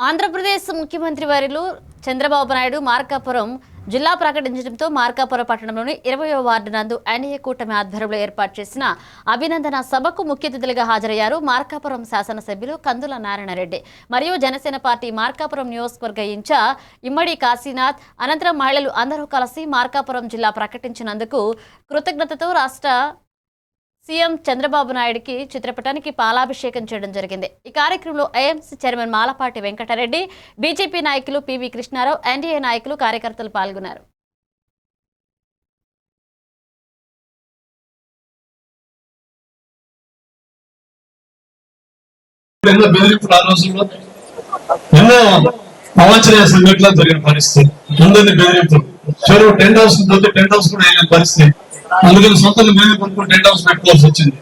ఆంధ్రప్రదేశ్ ముఖ్యమంత్రి వర్యులు చంద్రబాబు నాయుడు మార్కాపురం జిల్లా ప్రకటించడంతో మార్కాపురం పట్టణంలోని ఇరవయో వార్డు నందు ఎన్డీఏ కూటమి ఆధ్వర్యంలో ఏర్పాటు చేసిన అభినందన సభకు ముఖ్య అతిథులుగా హాజరయ్యారు మార్కాపురం శాసనసభ్యులు కందుల నారాయణరెడ్డి మరియు జనసేన పార్టీ మార్కాపురం నియోజకవర్గ ఇన్ఛార్జ్ ఇమ్మడి కాశీనాథ్. అనంతరం మహిళలు అందరూ కలిసి మార్కాపురం జిల్లా ప్రకటించినందుకు కృతజ్ఞతతో రాష్ట్ర సీఎం చంద్రబాబు నాయుడికి చిత్రపటానికి పాలాభిషేకం చేయడం జరిగింది. ఈ కార్యక్రమంలో AMC chairman Malapati Venkata Reddy BJP నాయకులు పివి కృష్ణారావు ఎన్డీఏ నాయకులు కార్యకర్తలు పాల్గొన్నారు. అవాంఛనీయ సంఘటనలు జరిగిన పరిస్థితి ముందని బెదిరింపులు. చెరువు టెంట్ హౌస్ పోతే టెంట్ హౌస్ కూడా వేయలేని పరిస్థితి. అందుకని సొంతం మీద కొనుక్కుని టెంట్ హౌస్ పెట్టుకోవాల్సి వచ్చింది.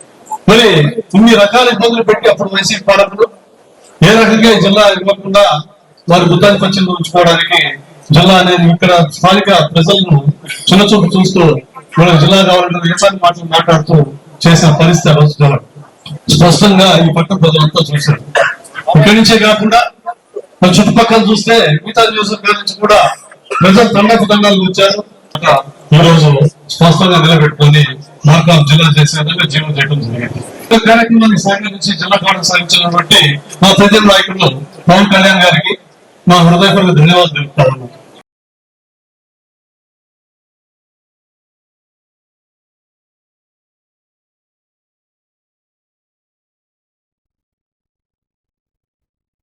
మరి ఇన్ని రకాల ఇబ్బందులు పెట్టి అప్పుడు వైసీపీ పాలకులు ఏ రకంగా ఈ జిల్లా ఇవ్వకుండా వారి బుద్ధానికి వచ్చింది ఉంచుకోవడానికి జిల్లా అనేది ఇక్కడ స్థానిక ప్రజలను చిన్న చూపు చూస్తూ మన జిల్లా కావాలంటే వ్యవసాయ మాటలు మాట్లాడుతూ చేసిన పరిస్థితి రోజు జరగదు. స్పష్టంగా ఈ పట్టణ ప్రజలంతా చూశారు. ఇక్కడి నుంచే కాకుండా మన చుట్టుపక్కల చూస్తే మిగతా నియోజకవర్గాల నుంచి కూడా ప్రజలు తండకు తండాలు వచ్చారు. ఈ రోజు స్పష్టంగా నిలబెట్టుకుని మార్కాం జిల్లా చేసేందుకు విధంగా జీవనం చేయడం జరిగింది. ఈ కార్యక్రమానికి సహకరించి జిల్లా కూడా సాగించడం బట్టి మా ప్రజల నాయకులు పవన్ కళ్యాణ్ గారికి మా హృదయపూర్వక ధన్యవాదాలు తెలుపుతా ఉన్నాం